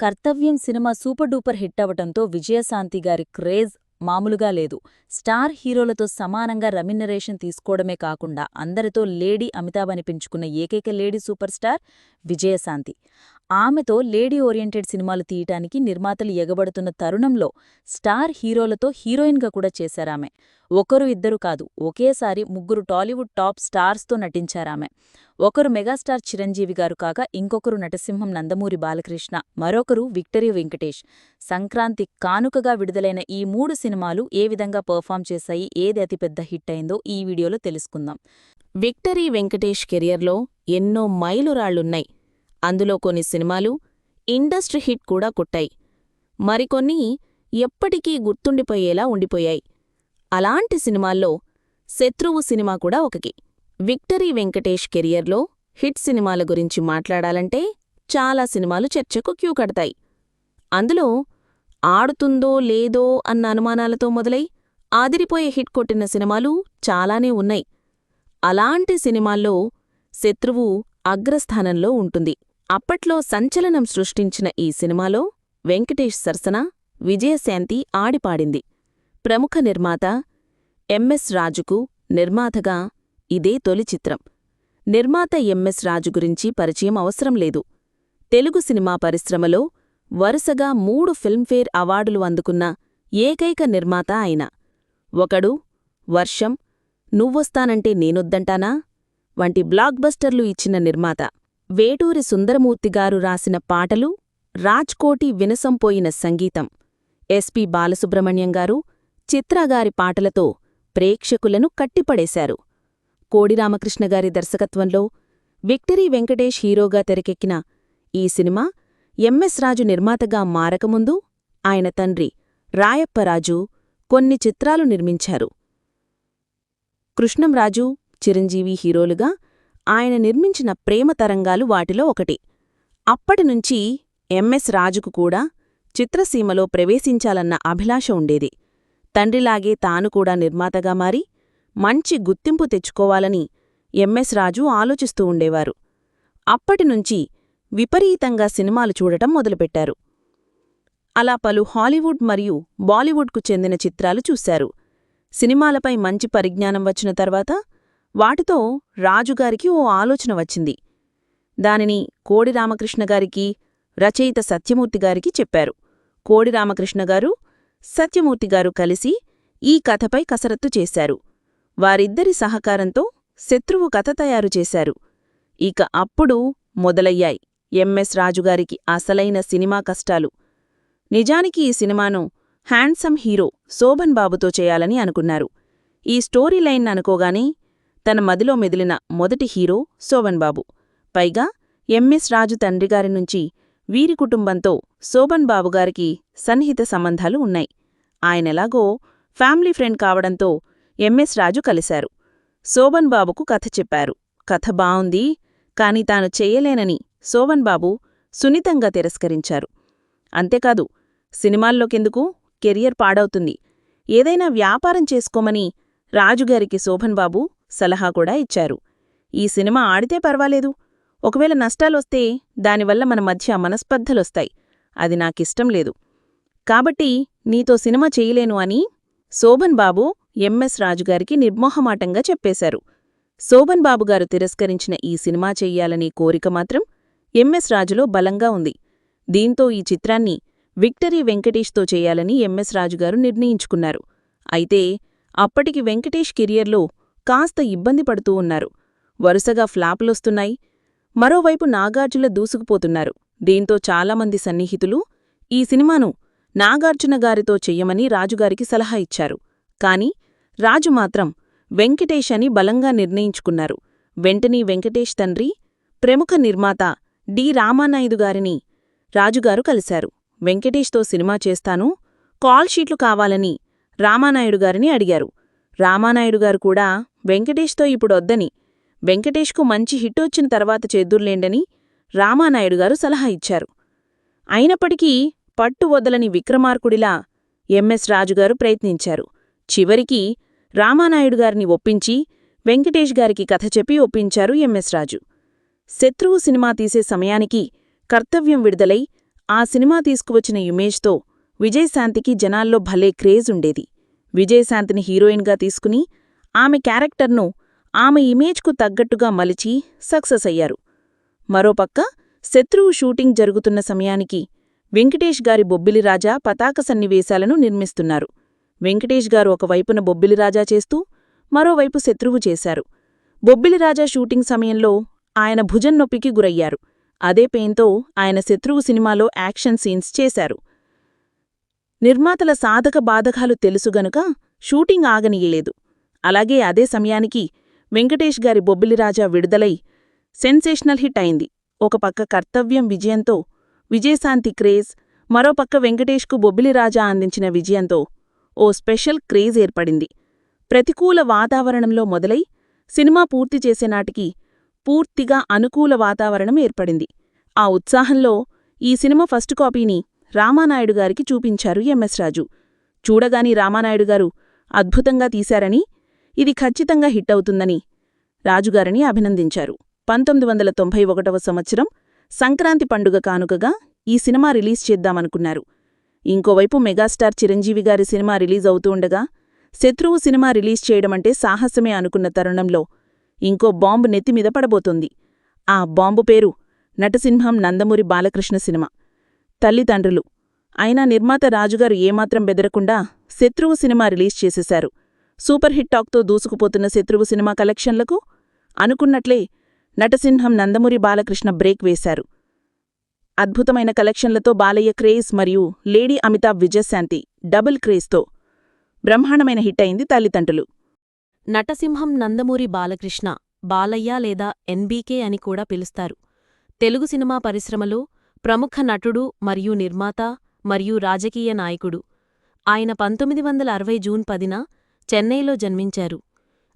Kartavyam cinema super duper hit అవటంతో Vijayashanti గారి craze మామూలుగా లేదు. స్టార్ హీరోలతో సమానంగా రెమ్యునరేషన్ తీసుకోవడమే కాకుండా అందరితో లేడీ అమితాబ్ అనిపించుకున్న ఏకైక లేడీ సూపర్ స్టార్ విజయశాంతి. ఆమెతో లేడీ ఓరియంటెడ్ సినిమాలు తీయటానికి నిర్మాతలు ఎగబడుతున్న తరుణంలో స్టార్ హీరోలతో హీరోయిన్గా కూడా చేశారామె. ఒకరు ఇద్దరు కాదు ఒకేసారి ముగ్గురు టాలీవుడ్ టాప్ స్టార్స్తో నటించారామె. ఒకరు మెగాస్టార్ చిరంజీవి గారు కాగా ఇంకొకరు నటసింహం నందమూరి బాలకృష్ణ మరొకరు విక్టరీ వెంకటేష్. సంక్రాంతి కానుకగా విడుదలైన ఈ మూడు సినిమాలు ఏ విధంగా పర్ఫామ్ చేశాయి ఏది అతిపెద్ద హిట్ అయిందో ఈ వీడియోలో తెలుసుకుందాం. విక్టరీ వెంకటేష్ కెరియర్లో ఎన్నో మైలురాళ్ళున్నాయి. అందులో కొన్ని సినిమాలు ఇండస్ట్రీ హిట్ కూడా కొట్టాయి. మరికొన్ని ఎప్పటికీ గుర్తుండిపోయేలా ఉండిపోయాయి. అలాంటి సినిమాల్లో శత్రువు సినిమా కూడా ఒకకి విక్టరీ వెంకటేష్ కెరియర్లో హిట్ సినిమాల గురించి మాట్లాడాలంటే చాలా సినిమాలు చర్చకు క్యూ కడతాయి. అందులో ఆడుతుందో లేదో అన్న అనుమానాలతో మొదలై ఆదిరిపోయే హిట్ కొట్టిన సినిమాలు చాలానే ఉన్నాయి. అలాంటి సినిమాల్లో శత్రువు అగ్రస్థానంలో ఉంటుంది. అప్పట్లో సంచలనం సృష్టించిన ఈ సినిమాలో వెంకటేష్ సరసన విజయశాంతి ఆడిపాడింది. ప్రముఖ నిర్మాత ఎంఎస్ రాజుకు నిర్మాతగా ఇదే తొలి చిత్రం. నిర్మాత ఎంఎస్ రాజు గురించి పరిచయం అవసరం లేదు. తెలుగు సినిమా పరిశ్రమలో వరుసగా మూడు ఫిల్మ్ఫేర్ అవార్డులు అందుకున్న ఏకైక నిర్మాత ఆయన. ఒకడు వర్షం నువ్వొస్తానంటే నేనొద్దంటానా? వంటి బ్లాక్బస్టర్లు ఇచ్చిన నిర్మాత. వేటూరి సుందరమూర్తిగారు రాసిన పాటలు రాజ్కోటి వినసంపోయిన సంగీతం. ఎస్పి బాలసుబ్రహ్మణ్యంగారు గారు చిత్రగారి పాటలతో ప్రేక్షకులను కట్టిపడేశారు. కోడిరామకృష్ణగారి దర్శకత్వంలో విక్టరీ వెంకటేష్ హీరోగా తెరకెక్కిన ఈ సినిమా ఎంఎస్ రాజు నిర్మాతగా మారకముందు ఆయన తండ్రి రాయప్పరాజు కొన్ని చిత్రాలు నిర్మించారు. కృష్ణంరాజు చిరంజీవి హీరోలుగా ఆయన నిర్మించిన ప్రేమ తరంగాలు వాటిలో ఒకటి. అప్పటినుంచి ఎంఎస్ రాజుకు కూడా చిత్రసీమలో ప్రవేశించాలన్న అభిలాష ఉండేది. తండ్రిలాగే తాను కూడా నిర్మాతగా మారి మంచి గుర్తింపు తెచ్చుకోవాలని ఎంఎస్ రాజు ఆలోచిస్తూ ఉండేవారు. అప్పటినుంచి విపరీతంగా సినిమాలు చూడటం మొదలుపెట్టారు. అలా పలు హాలీవుడ్ మరియు బాలీవుడ్కు చెందిన చిత్రాలు చూశారు. సినిమాలపై మంచి పరిజ్ఞానం వచ్చిన తర్వాత వాటితో రాజుగారికి ఓ ఆలోచన వచ్చింది. దానిని కోడి రామకృష్ణగారికి రచయిత సత్యమూర్తిగారికి చెప్పారు. కోడి రామకృష్ణగారు సత్యమూర్తిగారు కలిసి ఈ కథపై కసరత్తు చేశారు. వారిద్దరి సహకారంతో శత్రువు కథ తయారు చేశారు. ఇక అప్పుడు మొదలయ్యాయి ఎంఎస్ రాజుగారికి అసలైన సినిమా కష్టాలు. నిజానికి ఈ సినిమాను హ్యాండ్సమ్ హీరో శోభన్ బాబుతో చేయాలని అనుకున్నారు. ఈ స్టోరీ లైన్ అనుకోగానే తన మదిలో మెదిలిన మొదటి హీరో శోభన్ బాబు. పైగా ఎంఎస్ రాజు తండ్రిగారి నుంచి వీరి కుటుంబంతో శోభన్ బాబుగారికి సన్నిహిత సంబంధాలు ఉన్నాయి. ఆయనెలాగో ఫ్యామిలీ ఫ్రెండ్ కావడంతో ఎంఎస్ రాజు కలిశారు. శోభన్ బాబుకు కథ చెప్పారు. కథ బావుంది కాని తాను చేయలేనని శోభన్ బాబు సున్నితంగా తిరస్కరించారు. అంతేకాదు సినిమాల్లోకెందుకు కెరియర్ పాడవుతుంది. ఏదైనా వ్యాపారం చేసుకోమని రాజుగారికి శోభన్ బాబు సలహా కూడా ఇచ్చారు. ఈ సినిమా ఆడితే పర్వాలేదు. ఒకవేళ నష్టాలొస్తే దానివల్ల మన మధ్య మనస్పర్ధలొస్తాయి. అది నాకిష్టం లేదు. కాబట్టి నీతో సినిమా చేయలేను అని శోభన్ బాబు ఎంఎస్ రాజుగారికి నిర్మోహమాటంగా చెప్పేశారు. శోభన్ బాబుగారు తిరస్కరించిన ఈ సినిమా చెయ్యాలనే కోరిక మాత్రం ఎంఎస్ రాజులో బలంగా ఉంది. దీంతో ఈ చిత్రాన్ని విక్టరీ వెంకటేష్తో చేయాలని ఎంఎస్ రాజుగారు నిర్ణయించుకున్నారు. అయితే అప్పటికి వెంకటేష్ కెరియర్లో కాస్త ఇబ్బంది పడుతూ ఉన్నారు. వరుసగా ఫ్లాపులొస్తున్నాయి. మరోవైపు నాగార్జున దూసుకుపోతున్నారు. దీంతో చాలామంది సన్నిహితులు ఈ సినిమాను నాగార్జునగారితో చెయ్యమని రాజుగారికి సలహా ఇచ్చారు. కాని రాజు మాత్రం వెంకటేష్ అని బలంగా నిర్ణయించుకున్నారు. వెంటనే వెంకటేష్ తండ్రి ప్రముఖ నిర్మాత డి. రామానాయుడు గారిని రాజుగారు కలిశారు. వెంకటేష్తో సినిమా చేస్తాను కాల్ షీట్లు కావాలని రామానాయుడు గారిని అడిగారు. రామానాయుడు గారు కూడా వెంకటేష్తో ఇప్పుడొద్దని వెంకటేష్కు మంచి హిట్ వచ్చిన తర్వాత చేదుర్లేండని రామానాయుడు గారు సలహా ఇచ్చారు. అయినప్పటికీ పట్టు వదలని విక్రమార్కుడిలా ఎంఎస్ రాజుగారు ప్రయత్నించారు. చివరికి రామానాయుడు గారిని ఒప్పించి వెంకటేష్ గారికి కథ చెప్పి ఒప్పించారు ఎంఎస్ రాజు. శత్రువు సినిమా తీసే సమయానికి కర్తవ్యం విడుదలై ఆ సినిమా తీసుకువచ్చిన యుమేష్తో విజయశాంతికి జనాల్లో భలే క్రేజ్ ఉండేది. విజయశాంతిని హీరోయిన్గా తీసుకుని ఆమె క్యారెక్టర్ను ఆమె ఇమేజ్కు తగ్గట్టుగా మలిచి సక్సెస్ అయ్యారు. మరోపక్క శత్రువు షూటింగ్ జరుగుతున్న సమయానికి వెంకటేష్ గారి బొబ్బిలిరాజా పతాక సన్నివేశాలను నిర్మిస్తున్నారు. వెంకటేష్ గారు ఒకవైపున బొబ్బిలిరాజా చేస్తూ మరోవైపు శత్రువు చేశారు. బొబ్బిలిరాజా షూటింగ్ సమయంలో ఆయన భుజం నొప్పికి గురయ్యారు. అదే పెయిన్తో ఆయన శత్రువు సినిమాలో యాక్షన్ సీన్స్ చేశారు. నిర్మాతల సాధక బాధకాలు తెలుసుగనుక షూటింగ్ ఆగనీయలేదు అలాగే అదే సమయానికి వెంకటేష్ గారి బొబ్బిలిరాజా విడుదలై సెన్సేషనల్ హిట్ అయింది. ఒక పక్క కర్తవ్యం విజయంతో విజయశాంతి క్రేజ్ మరోపక్క వెంకటేష్కు బొబ్బిలిరాజా అందించిన విజయంతో ఓ స్పెషల్ క్రేజ్ ఏర్పడింది. ప్రతికూల వాతావరణంలో మొదలై సినిమా పూర్తి చేసేనాటికి పూర్తిగా అనుకూల వాతావరణం ఏర్పడింది. ఆ ఉత్సాహంలో ఈ సినిమా ఫస్ట్ కాపీని రామానాయుడు గారికి చూపించారు ఎంఎస్ రాజు. చూడగాని రామానాయుడు గారు అద్భుతంగా తీశారని ఇది ఖచ్చితంగా హిట్ అవుతుందని రాజుగారిని అభినందించారు. పంతొమ్మిది వందల తొంభై ఒకటవ సంవత్సరం సంక్రాంతి పండుగ కానుకగా ఈ సినిమా రిలీజ్ చేద్దామనుకున్నారు. ఇంకోవైపు మెగాస్టార్ చిరంజీవి గారి సినిమా రిలీజ్ అవుతూ ఉండగా శత్రువు సినిమా రిలీజ్ చేయడమంటే సాహసమే అనుకున్న తరుణంలో ఇంకో బాంబు నెత్తిమీద పడబోతోంది. ఆ బాంబు పేరు నటసింహం నందమూరి బాలకృష్ణ సినిమా. తల్లిదండ్రులు అయినా నిర్మాత రాజుగారు ఏమాత్రం బెదరకుండా శత్రువు సినిమా రిలీజ్ చేసేశారు. సూపర్ హిట్ టాక్తో దూసుకుపోతున్న శత్రువు సినిమా కలెక్షన్లకు అనుకున్నట్లే నటసింహం నందమూరి బాలకృష్ణ బ్రేక్ వేశారు. అద్భుతమైన కలెక్షన్లతో బాలయ్య క్రేజ్ మరియు లేడీ అమితాబ్ విజయశాంతి డబుల్ క్రేజ్తో బ్రహ్మాండమైన హిట్ అయింది తల్లిదండ్రులు. నటసింహం నందమూరి బాలకృష్ణ బాలయ్య లేదా ఎన్బీకే అని కూడా పిలుస్తారు. తెలుగు సినిమా పరిశ్రమలో ప్రముఖ నటుడు మరియు నిర్మాత మరియు రాజకీయ నాయకుడు. ఆయన పంతొమ్మిది వందల అరవై జూన్ పదిన చెన్నైలో జన్మించారు.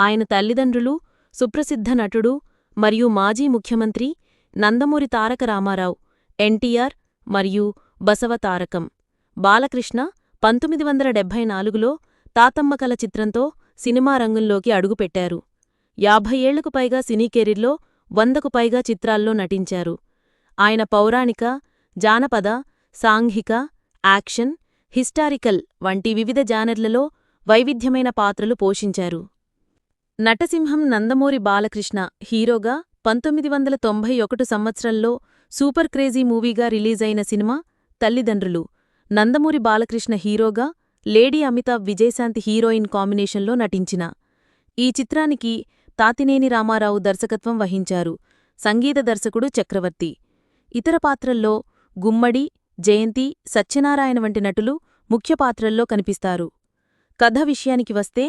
ఆయన తల్లిదండ్రులు సుప్రసిద్ధ నటుడు మరియు మాజీ ముఖ్యమంత్రి నందమూరి తారక రామారావు ఎన్టీఆర్ మరియు బసవ తారకం. బాలకృష్ణ పంతొమ్మిది వందల డెబ్భై నాలుగులో తాతమ్మ కల చిత్రంతో సినిమా రంగంలోకి అడుగుపెట్టారు. యాభై ఏళ్ళకు పైగా సినీ కెరీర్లో వందకు పైగా చిత్రాల్లో నటించారు. ఆయన పౌరాణిక జానపద సాంఘిక యాక్షన్ హిస్టారికల్ వంటి వివిధ జానర్లలో వైవిధ్యమైన పాత్రలు పోషించారు. నటసింహం నందమూరి బాలకృష్ణ హీరోగా పంతొమ్మిది వందల తొంభై ఒకటి సంవత్సరంలో సూపర్ క్రేజీ మూవీగా రిలీజైన సినిమా తల్లిదండ్రులు. నందమూరి బాలకృష్ణ హీరోగా లేడీ అమితాబ్ విజయశాంతి హీరోయిన్ కాంబినేషన్లో నటించిన ఈ చిత్రానికి తాతినేని రామారావు దర్శకత్వం వహించారు. సంగీత దర్శకుడు చక్రవర్తి. ఇతర పాత్రల్లో గుమ్మడి జయంతి సత్యనారాయణ వంటి నటులు ముఖ్య పాత్రల్లో కనిపిస్తారు. కథ విషయానికి వస్తే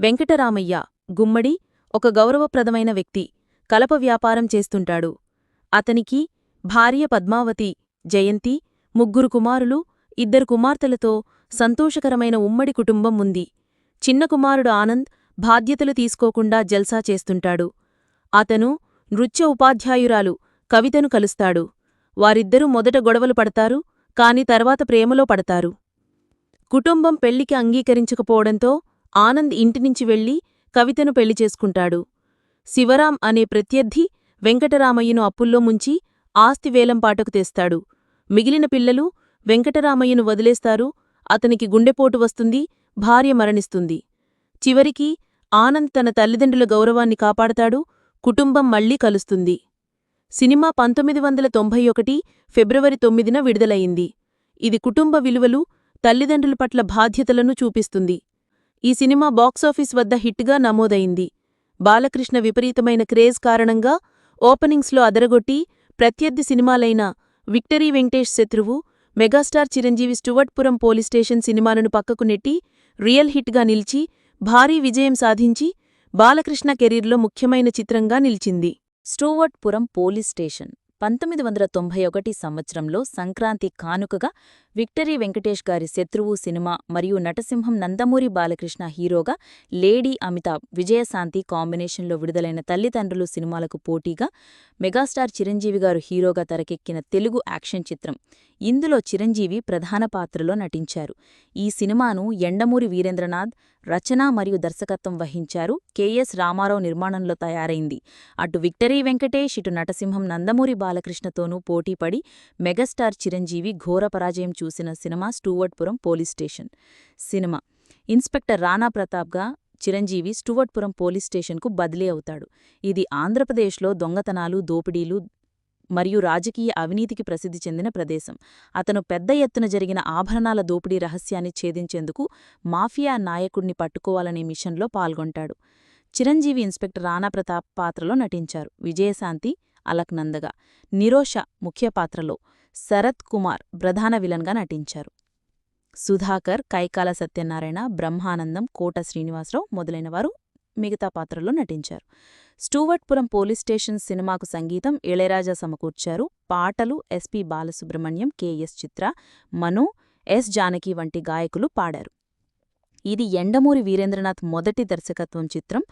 వెంకటరామయ్య గుమ్మడి ఒక గౌరవప్రదమైన వ్యక్తి కలప వ్యాపారం చేస్తుంటాడు. అతనికి భార్య పద్మావతి జయంతి ముగ్గురు కుమారులు ఇద్దరు కుమార్తెలతో సంతోషకరమైన ఉమ్మడి కుటుంబం ఉంది. చిన్న కుమారుడు ఆనంద్ బాధ్యతలు తీసుకోకుండా జల్సా చేస్తుంటాడు. అతను నృత్య ఉపాధ్యాయురాలు కవితను కలుస్తాడు. వారిద్దరూ మొదట గొడవలు పడతారు కాని తర్వాత ప్రేమలో పడతారు. కుటుంబం పెళ్ళికి అంగీకరించకపోవడంతో ఆనంద్ ఇంటినుంచి వెళ్ళి కవితను పెళ్ళి చేసుకుంటాడు. శివరాం అనే ప్రత్యర్థి వెంకటరామయ్యను అప్పుల్లో ముంచి ఆస్తి వేలంపాటకు తెస్తాడు. మిగిలిన పిల్లలు వెంకటరామయ్యను వదిలేస్తారు. అతనికి గుండెపోటు వస్తుంది భార్య మరణిస్తుంది. చివరికి ఆనంద్ తన తల్లిదండ్రుల గౌరవాన్ని కాపాడతాడు కుటుంబం మళ్ళీ కలుస్తుంది. సినిమా పంతొమ్మిది వందల తొంభై ఒకటి ఫిబ్రవరి తొమ్మిదిన విడుదలయింది ఇది కుటుంబ విలువలు తల్లిదండ్రుల పట్ల బాధ్యతలను చూపిస్తుంది. ఈ సినిమా బాక్సాఫీస్ వద్ద హిట్గా నమోదయింది బాలకృష్ణ విపరీతమైన క్రేజ్ కారణంగా ఓపెనింగ్స్లో అదరగొట్టి ప్రత్యర్థి సినిమాలైన victory Venkatesh Shatruvu megastar Chiranjeevi Stuartpuram police station సినిమాలను పక్కకు నెట్టి రియల్ హిట్గా నిలిచి భారీ విజయం సాధించి బాలకృష్ణ కెరీర్లో ముఖ్యమైన చిత్రంగా నిలిచింది. స్టూవర్ట్పురం పోలీస్ స్టేషన్ పంతొమ్మిది వందల తొంభై ఒకటి సంవత్సరంలో సంక్రాంతి కానుకగా విక్టరీ వెంకటేష్ గారి శత్రువు సినిమా మరియు నటసింహం నందమూరి బాలకృష్ణ హీరోగా లేడీ అమితాబ్ విజయశాంతి కాంబినేషన్లో విడుదలైన తల్లిదండ్రులు సినిమాలకు పోటీగా మెగాస్టార్ చిరంజీవి గారు హీరోగా తెరకెక్కిన తెలుగు యాక్షన్ చిత్రం. ఇందులో చిరంజీవి ప్రధాన పాత్రలో నటించారు. ఈ సినిమాను ఎండమూరి వీరేంద్రనాథ్ రచన మరియు దర్శకత్వం వహించారు. కెఎస్ రామారావు నిర్మాణంలో తయారైంది. అటు విక్టరీ వెంకటేష్ ఇటు నటసింహం నందమూరి బాలకృష్ణతోనూ పోటీపడి మెగాస్టార్ చిరంజీవి ఘోర పరాజయం చూసిన cinema Stuartpuram police station. Cinema inspector Rana ప్రతాప్గా Chiranjeevi Stuartpuram police స్టేషన్కు బదిలీ అవుతాడు. ఇది ఆంధ్రప్రదేశ్లో దొంగతనాలు దోపిడీలు మరియు రాజకీయ అవినీతికి ప్రసిద్ధి చెందిన ప్రదేశం. అతను పెద్ద ఎత్తున జరిగిన ఆభరణాల దోపిడీ రహస్యాన్ని ఛేదించేందుకు మాఫియా నాయకుడిని పట్టుకోవాలనే మిషన్లో పాల్గొంటాడు. చిరంజీవి ఇన్స్పెక్టర్ రాణా ప్రతాప్ పాత్రలో నటించారు. విజయశాంతి అలక్నందగా నిరోష ముఖ్య పాత్రలో శరత్ కుమార్ ప్రధాన విలన్గా నటించారు. సుధాకర్ కైకాల సత్యనారాయణ బ్రహ్మానందం కోట శ్రీనివాసరావు మొదలైనవారు మిగతా పాత్రల్లో నటించారు. స్టూవర్ట్పురం పోలీస్ స్టేషన్ సినిమాకు సంగీతం ఇళయరాజా సమకూర్చారు. పాటలు SP Balasubrahmanyam KS Chithra Mano S Janaki వంటి గాయకులు పాడారు. ఇది ఎండమూరి వీరేంద్రనాథ్ మొదటి దర్శకత్వం చిత్రం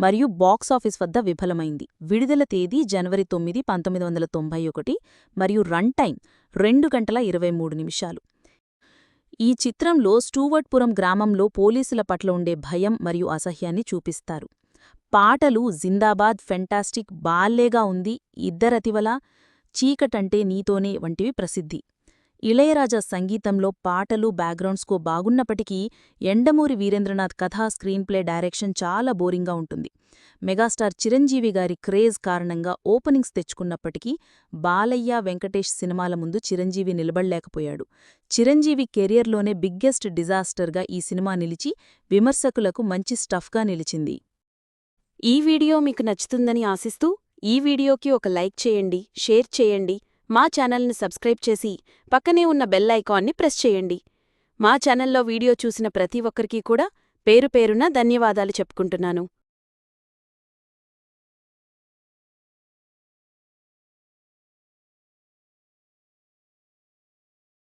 మరియు బాక్సాఫీస్ వద్ద విఫలమైంది. విడుదల తేదీ జనవరి తొమ్మిది పంతొమ్మిది వందల తొంభై ఒకటి మరియు రన్ టైం రెండు గంటల ఇరవై మూడు నిమిషాలు. ఈ చిత్రంలో స్టూవర్ట్పురం గ్రామంలో పోలీసుల పట్ల ఉండే భయం మరియు అసహ్యాన్ని చూపిస్తారు. పాటలు జిందాబాద్ ఫెంటాస్టిక్ బాల్లేగా ఉంది ఇద్దరతివల చీకటంటే నీతోనే వంటివి ప్రసిద్ధి. ఇళయరాజా సంగీతంలో పాటలు బ్యాక్గ్రౌండ్స్కో బాగున్నప్పటికీ ఎండమూరి వీరేంద్రనాథ్ కథా స్క్రీన్ప్లే డైరెక్షన్ చాలా బోరింగ్గా ఉంటుంది. మెగాస్టార్ చిరంజీవి గారి క్రేజ్ కారణంగా ఓపెనింగ్స్ తెచ్చుకున్నప్పటికీ బాలయ్య వెంకటేష్ సినిమాల ముందు చిరంజీవి నిలబడలేకపోయాడు. చిరంజీవి కెరియర్లోనే బిగ్గెస్ట్ డిజాస్టర్గా ఈ సినిమా నిలిచి విమర్శకులకు మంచి స్టఫ్గా నిలిచింది. ఈ వీడియో మీకు నచ్చుతుందని ఆశిస్తూ ఈ వీడియోకి ఒక లైక్ చేయండి షేర్ చేయండి. మా ఛానల్ని సబ్స్క్రైబ్ చేసి పక్కనే ఉన్న బెల్ ఐకాన్ని ప్రెస్ చేయండి. మా ఛానల్లో వీడియో చూసిన ప్రతి ఒక్కరికీ కూడా పేరు పేరున ధన్యవాదాలు చెప్పుకుంటున్నాను.